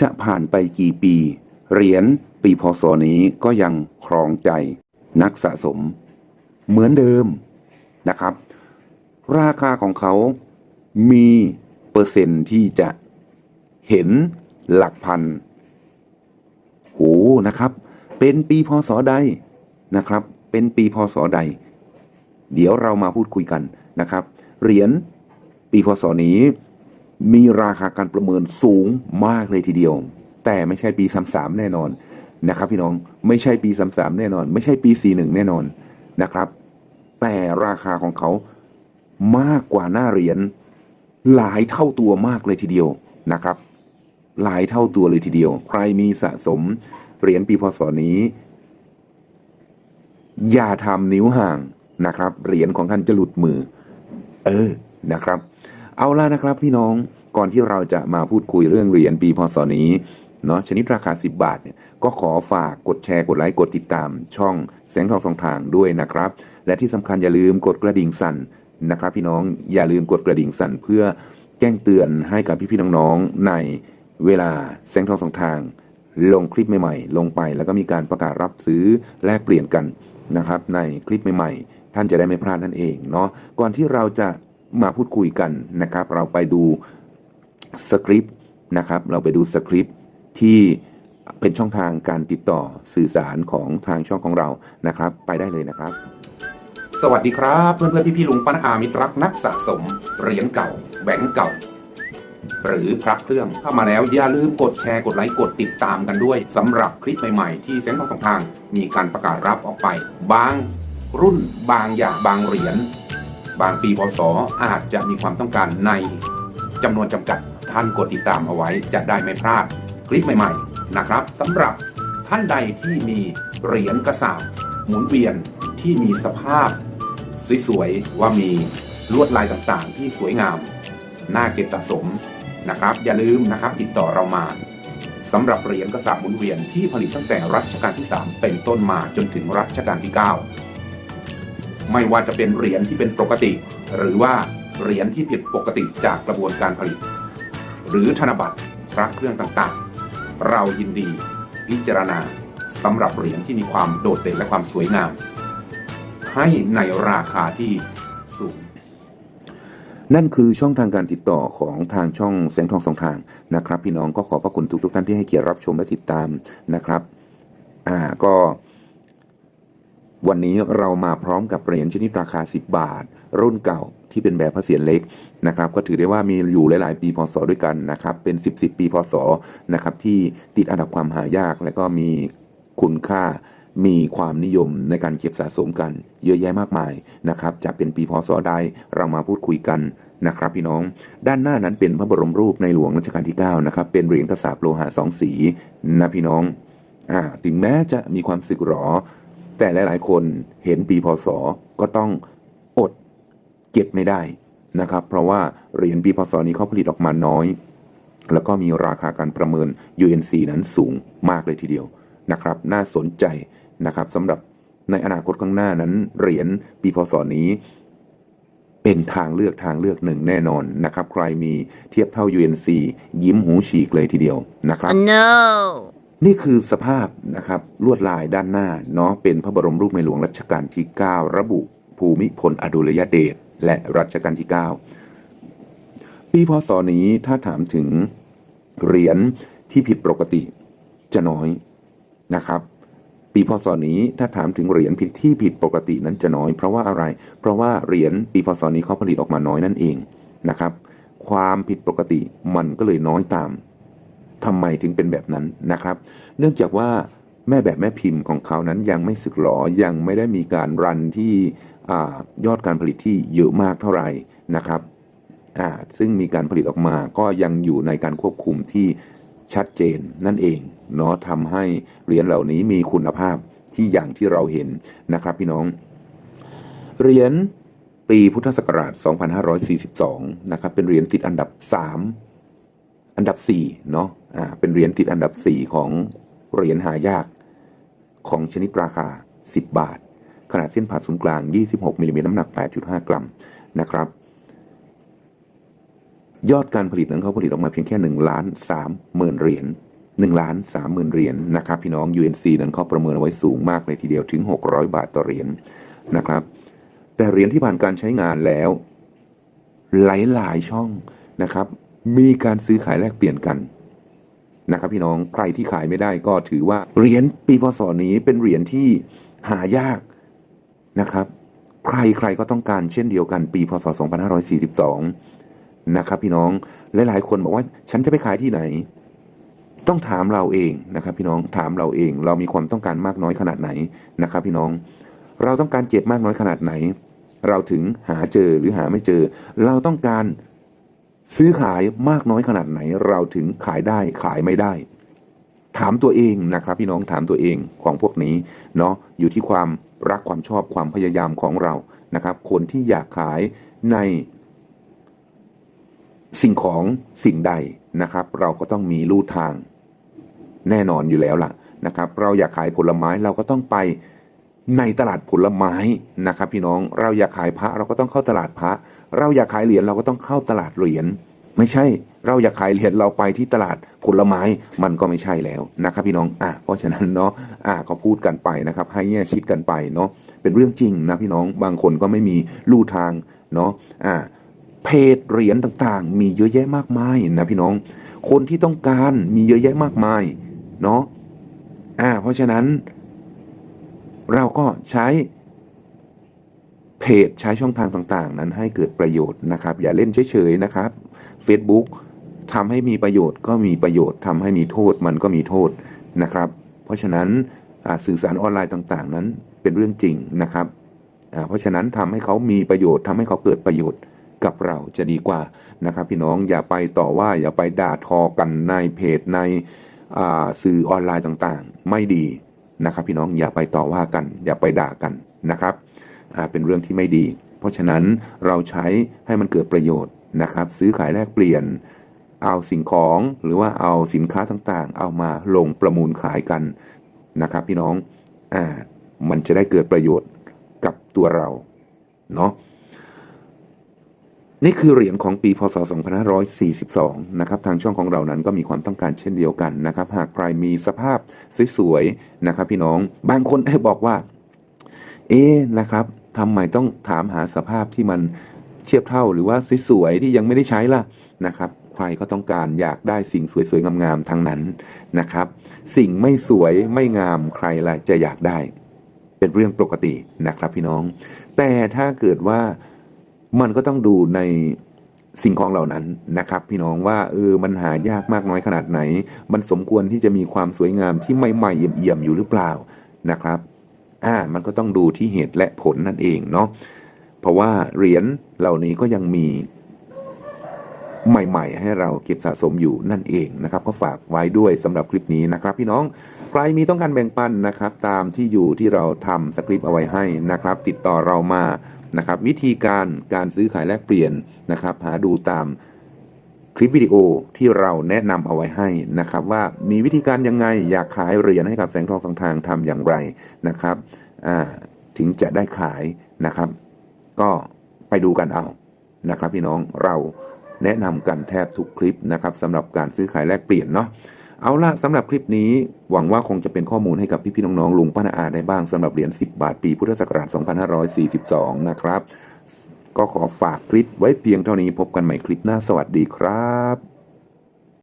จะผ่านไปกี่ปี เหรียญปีพศนี้ก็ยังครองใจนักสะสม เหมือนเดิมนะครับ ราคาของเขามีเปอร์เซ็นต์ที่จะเห็นหลักพันโหนะครับ เป็นปีพศใดนะครับ เป็นปีพศใด เดี๋ยวเรามาพูดคุยกันนะครับ เหรียญปีพศนี้ มีราคาการประเมินสูงมากเลยทีเดียว แต่ไม่ใช่ปี33แน่นอนนะครับ พี่น้องไม่ใช่ปี33แน่นอน ไม่ใช่ปี41แน่นอนนะครับ แต่ราคาของเขามากกว่าหน้าเหรียญหลายเท่าตัวมากเลยทีเดียวนะครับ หลายเท่าตัวเลยทีเดียว ใครมีสะสมเหรียญปีพศนี้ อย่าทำนิ้วห่างนะครับเหรียญของท่านจะหลุดมือ เออนะครับ เอาล่ะนะครับพี่น้องก่อนที่เราจะมาพูดคุยเรื่องเหรียญปีพศนี้เนาะชนิดราคา 10 บาทเนี่ยก็ขอฝากกดแชร์กดไลค์กดติดตาม ช่องแสงทองสองทางด้วยนะครับ และที่สำคัญอย่าลืมกดกระดิ่งสั่นนะครับ พี่น้องอย่าลืมกดกระดิ่งสั่นเพื่อแจ้งเตือนให้กับพี่ๆน้องๆในเวลาแสงทองสองทาง ลงคลิปใหม่ๆ ลงไปแล้วก็มีการประกาศรับซื้อแลกเปลี่ยนกันนะครับ ในคลิปใหม่ๆ ท่านจะได้ไม่พลาดนั่นเองเนาะก่อนที่เราจะ มาพูดคุยกันนะครับ เราไปดูสคริปต์นะครับ เราไปดูสคริปต์ที่เป็นช่องทางการติดต่อสื่อสารของทางช่องของเรานะครับ ไปได้เลยนะครับ สวัสดีครับ เพื่อนเพื่อนพี่พี่ลุงป้านาอามิตรรักนักสะสมเหรียญเก่าแบงก์เก่า หรือพระเครื่องเข้ามาแล้วอย่าลืมกดแชร์กดไลค์กดติดตามกันด้วยสำหรับคลิปใหม่ๆ ที่แสงทองสองทางมีการประกาศรับออกไป บางรุ่นบางอย่างบางเหรียญ บางปีพศอาจจะมีความต้องการในจำนวนจำกัดท่านกดติดตามเอาไว้จะได้ไม่พลาดคลิปใหม่ๆนะครับสำหรับท่านใดที่มีเหรียญกระสาบหมุนเวียนที่มีสภาพสวยๆว่ามีลวดลายต่างๆ ที่สวยงามน่าเก็บสะสมนะครับ อย่าลืมนะครับติดต่อเรามาสำหรับเหรียญกระสาบหมุนเวียนที่ผลิตตั้งแต่รัชกาลที่ 3 เป็นต้นมาจนถึงรัชกาลที่ 9 ไม่ว่าจะเป็นเหรียญที่เป็นปกติ หรือว่าเหรียญที่ผิดปกติจากกระบวนการผลิต หรือธนบัตรพระเครื่องต่างๆ เรายินดีพิจารณาสำหรับเหรียญที่มีความโดดเด่นและความสวยงาม ให้ในราคาที่สูง นั่นคือช่องทางการติดต่อของทางช่องแสงทองสองทางนะครับ พี่น้องก็ขอพระคุณทุกทุกๆท่านที่ให้เกียรติรับชมและติดตามนะครับ อ่าก็ วันนี้เรามาพร้อมกับเหรียญชนิดราคา 10 บาท รุ่นเก่าที่เป็นแบบพระเศียรเล็กนะครับ ก็ถือได้ว่ามีอยู่หลาย ๆ ปีพศด้วยกันนะครับ เป็น 10 10 ปีพศนะครับที่ติดอันดับความหายาก และก็มีคุณค่ามีความนิยมในการเก็บสะสมกัน เยอะแยะมากมายนะครับ จะเป็นปีพศใดเรามาพูดคุยกันนะครับพี่น้องด้านหน้านั้นเป็นพระบรมรูปในหลวงรัชกาลที่9นะครับเป็นเหรียญกระสาบโลหะสองสีนะพี่น้องอ่าถึงแม้จะมีความสึกหรอ แต่หลาย ๆ คนเห็นปีพศก็ต้องอดเก็บไม่ได้นะครับ เพราะว่าเหรียญปีพศนี้เขาผลิตออกมาน้อย แล้วก็มีราคาการประเมิน UNC นั้นสูงมากเลยทีเดียวนะครับ น่าสนใจนะครับสำหรับในอนาคตข้างหน้านั้น เหรียญปีพศนี้ เป็นทางเลือกทางเลือกหนึ่งแน่นอนนะครับ ใครมีเทียบเท่า UNC ยิ้มหูฉีกเลยทีเดียวนะครับ no นี่คือสภาพนะครับลวดลายด้านหน้าเนาะเป็นพระบรมรูปในหลวงรัชกาลที่ 9 ระบุภูมิพลอดุลยเดชและรัชกาลที่ 9 ปีพศนี้ถ้าถามถึงเหรียญที่ผิดปกติจะน้อยนะครับ ปีพศนี้ถ้าถามถึงเหรียญผิดที่ผิดปกตินั้นจะน้อย เพราะว่าอะไร เพราะว่าเหรียญปีพศนี้เขาผลิตออกมาน้อยนั่นเองนะครับ ความผิดปกติมันก็เลยน้อยตาม ทำไมถึงเป็นแบบนั้นนะครับ เนื่องจากว่าแม่แบบแม่พิมพ์ของเขานั้นยังไม่สึกหรอ ยังไม่ได้มีการรันที่อยอดการผลิตที่เยอะมากเท่าไหร่นะครับซึ่งมีการผลิตออกมาก็ยังอยู่ในการควบคุมที่ชัดเจนนั่นเองเนาะทำให้เหรียญเหล่านี้มีคุณภาพที่อย่างที่เราเห็นนะครับพี่น้องเหรียญปีพุทธศักราช 2542 นะครับ เป็นเหรียญติดอันดับ 3 อันดับ4เนาะอ่าเป็นเหรียญติดอันดับ 4 ของเหรียญหายากของชนิดราคา 10 บาท ขนาดเส้นผ่าศูนย์กลาง 26มิลลิเมตรน้ำหนัก 8.5 กรัมนะครับ ยอดการผลิตนั้นเขาผลิตออกมาเพียงแค่1ล้าน3หมื่นเหรียญ1ล้าน3หมื่นเหรียญนะครับพี่น้อง UNC นั้นเขาประเมินเอาไว้สูงมากเลยทีเดียวถึง 600 บาทต่อเหรียญนะครับ แต่เหรียญที่ผ่านการใช้งานแล้ว หลายๆช่องนะครับ มีการซื้อขายแลกเปลี่ยนกันนะครับพี่น้องใครที่ขายไม่ได้ก็ถือว่าเหรียญปีพศนี้เป็นเหรียญที่หายากนะครับ ใครใครก็ต้องการเช่นเดียวกันปีพศ 2542 นะครับพี่น้องหลายๆคนบอกว่าฉันจะไปขายที่ไหน ต้องถามเราเองนะครับพี่น้องถามเราเอง เรามีความต้องการมากน้อยขนาดไหนนะครับ พี่น้องเราต้องการเจ็บมากน้อยขนาดไหน เราถึงหาเจอหรือหาไม่เจอ เราต้องการ ซื้อขายมากน้อยขนาดไหนเราถึงขายได้ขายไม่ได้ ถามตัวเองนะครับพี่น้องถามตัวเองของพวกนี้เนาะอยู่ที่ความรักความชอบความพยายามของเรานะครับ คนที่อยากขายในสิ่งของสิ่งใดนะครับ เราก็ต้องมีลู่ทาง แน่นอนอยู่แล้วล่ะนะครับ เราอยากขายผลไม้เราก็ต้องไปในตลาดผลไม้นะครับ พี่น้องเราอยากขายพระเราก็ต้องเข้าตลาดพระ เราอยากขายเหรียญเราก็ต้องเข้าตลาดเหรียญไม่ใช่เราอยากขายเหรียญเราไปที่ตลาดผลไม้มันก็ไม่ใช่แล้วนะครับพี่น้องอะเพราะฉะนั้นเนาะอะก็พูดกันไปนะครับ ให้แง่คิดกันไปเนาะเป็นเรื่องจริงนะพี่น้องบางคนก็ไม่มีลู่ทางเนาะอะเพจเหรียญต่างๆ มีเยอะแยะมากมายนะพี่น้อง คนที่ต้องการมีเยอะแยะมากมายเนาะอ่าเพราะฉะนั้นเราก็ใช้ เพจใช้ช่องทางต่างๆ นั้นให้เกิดประโยชน์นะครับ อย่าเล่นเฉยๆนะครับ Facebook ทำให้มีประโยชน์ก็มีประโยชน์ทำให้มีโทษมันก็มีโทษนะครับ เพราะฉะนั้นสื่อสารออนไลน์ต่างๆ นั้นเป็นเรื่องจริงนะครับเพราะฉะนั้นทำให้เขามีประโยชน์ทำให้เขาเกิดประโยชน์กับเราจะดีกว่านะครับ พี่น้องอย่าไปต่อว่าอย่าไปด่าทอกันในเพจในสื่อออนไลน์ต่างๆ ไม่ดีนะครับ พี่น้องอย่าไปต่อว่ากัน อย่าไปด่ากันนะครับ เป็นเรื่องที่ไม่ดี เพราะฉะนั้นเราใช้ให้มันเกิดประโยชน์นะครับ ซื้อขายแลกเปลี่ยน เอาสิ่งของหรือว่าเอาสินค้าต่างๆ เอามาลงประมูลขายกันนะครับ พี่น้องอ่ามันจะได้เกิดประโยชน์กับตัวเราเนาะนี่คือเหรียญของปีพศ 2542 นะครับ ทางช่องของเรานั้นก็มีความต้องการเช่นเดียวกันนะครับ หากใครมีสภาพสวยๆนะครับ พี่น้อง บางคนบอกว่า เอ๊นะครับ ทำไมต้องถามหาสภาพที่มันเทียบเท่าหรือว่าสวยๆที่ยังไม่ได้ใช้ล่ะนะครับ ใครก็ต้องการอยากได้สิ่งสวยๆงามๆทั้งนั้นนะครับ สิ่งไม่สวยไม่งามใครล่ะจะอยากได้ เป็นเรื่องปกตินะครับพี่น้อง แต่ถ้าเกิดว่ามันก็ต้องดูในสิ่งของเหล่านั้นนะครับ พี่น้องว่าเออมันหายากมากน้อยขนาดไหน มันสมควรที่จะมีความสวยงามที่ใหม่ๆเอี่ยมๆอยู่หรือเปล่านะครับ อ่ามันก็ต้องดูที่เหตุและผลนั่นเองเนาะเพราะว่าเหรียญเหล่านี้ก็ยังมีใหม่ ๆ ให้เราเก็บสะสมอยู่นั่นเองนะครับ ก็ฝากไว้ด้วยสำหรับคลิปนี้นะครับ พี่น้องใครมีต้องการแบ่งปันนะครับ ตามที่อยู่ที่เราทำสคริปต์เอาไว้ให้นะครับ ติดต่อเรามานะครับ วิธีการการซื้อขายแลกเปลี่ยนนะครับ หาดูตาม คลิปวิดีโอที่เราแนะนำเอาไว้ให้นะครับ ว่ามีวิธีการยังไงอยากขายเหรียญให้กับแสงทองสองทางทำอย่างไรนะครับถึงจะได้ขายนะครับ ก็ไปดูกันเอานะครับ พี่น้องเราแนะนำกันแทบทุกคลิปนะครับสำหรับการซื้อขายแลกเปลี่ยนเนาะเอาละสำหรับคลิปนี้หวังว่าคงจะเป็นข้อมูลให้กับพี่ๆน้องๆลุงป้านาอาได้บ้างสำหรับเหรียญ10 บาทปีพุทธศักราช2542 นะครับ ก็ขอฝากคลิปไว้เพียงเท่านี้พบกันใหม่คลิปหน้าสวัสดีครับ